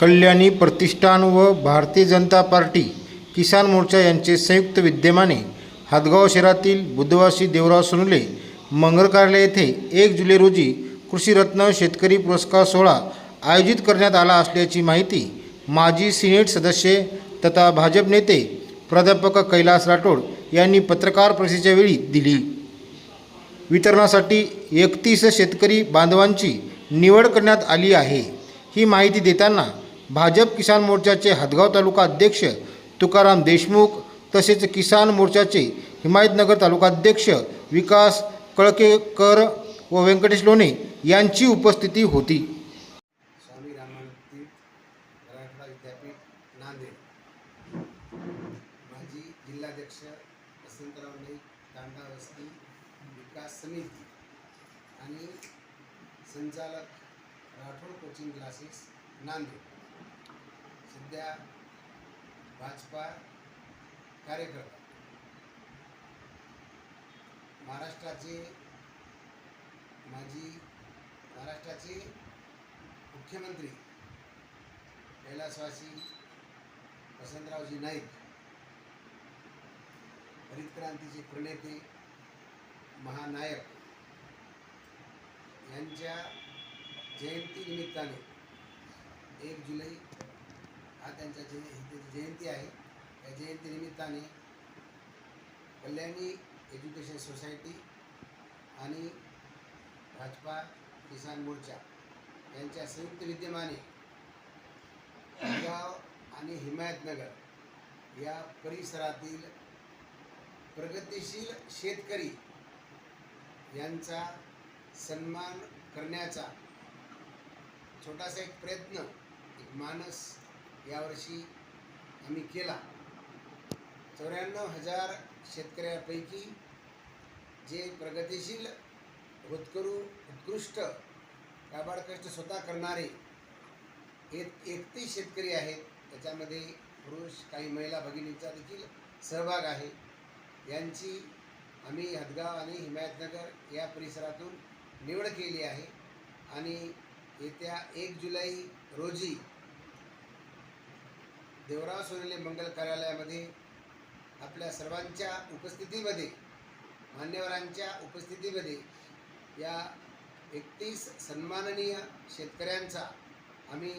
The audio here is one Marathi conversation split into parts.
कल्याणी प्रतिष्ठान व भारतीय जनता पार्टी किसान मोर्चा यांचे संयुक्त विद्यमाने हातगाव शहरातील बुधवासी देवराव सोनुले मंगळ कार्यालय येथे एक जुलै रोजी कृषीरत्न शेतकरी पुरस्कार सोहळा आयोजित करण्यात आला असल्याची माहिती माजी सिनेट सदस्य तथा भाजप नेते प्राध्यापक कैलास राठोड यांनी पत्रकार परिषदेच्या वेळी दिली. वितरणासाठी एकतीस शेतकरी बांधवांची निवड करण्यात आली आहे. ही माहिती देताना भाजप किसान मोर्चाचे हदगाव तालुका अध्यक्ष तुकाराम देशमुख तसेच किसान मोर्चाचे हिमायतनगर तालुका अध्यक्ष विकास कळकेकर व व्यंकटेश लोणे यांची उपस्थिती होती. स्वामी मराठवाडा विद्यापीठ नांदेड. माजी जिल्हाध्यक्ष वसंतराव नाईक वस्ती विकास समिती आणि संचालक राठोड कोचिंग क्लासेस नांदेड. सध्या भाजपा कार्यकर्ता. महाराष्ट्राचे माजी महाराष्ट्राचे मुख्यमंत्री कैलासवासी वसंतरावजी नाईक हरित क्रांतीचे प्रणेते महानायक यांच्या जयंतीनिमित्ताने एक जुलै हा त्यांच्या जय जयंती आहे. या जयंतीनिमित्ताने कल्याणी एज्युकेशन सोसायटी आणि भाजपा किसान मोर्चा यांच्या संयुक्त विद्यमाने गाव आणि हिमायतनगर या परिसरातील प्रगतिशील शेतकरी यांचा सन्मान करण्याचा छोटासा एक प्रयत्न एक मानस यावर्षी आम्ही केला. चौऱ्याण्णव हजार शेतकऱ्यापैकी जे प्रगतिशील होतकरू उत्कृष्ट काबाड कष्ट स्वतः करणारे एक एकतीस शेतकरी आहेत. त्याच्यामध्ये पुरुष काही महिला भगिनींचा देखील सहभाग आहे. यांची आम्ही हदगाव आणि हिमायतनगर या परिसरातून निवड केली आहे. आणि येत्या एक जुलै रोजी देवराव सोनेले मंगल कार्यालयामध्ये आपल्या सर्वांच्या उपस्थितीमध्ये मान्यवरांच्या उपस्थितीमध्ये या एकतीस सन्माननीय शेतकऱ्यांचा आम्ही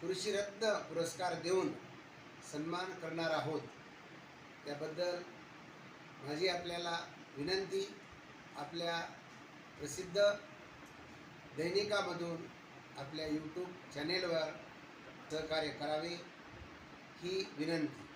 कृषीरत्न पुरस्कार देऊन सन्मान करणार आहोत. त्याबद्दल माझी आपल्याला विनंती आपल्या प्रसिद्ध दैनिकामधून आपल्या यूट्यूब चॅनेलवर सहकार्य करावे. ही विनंती.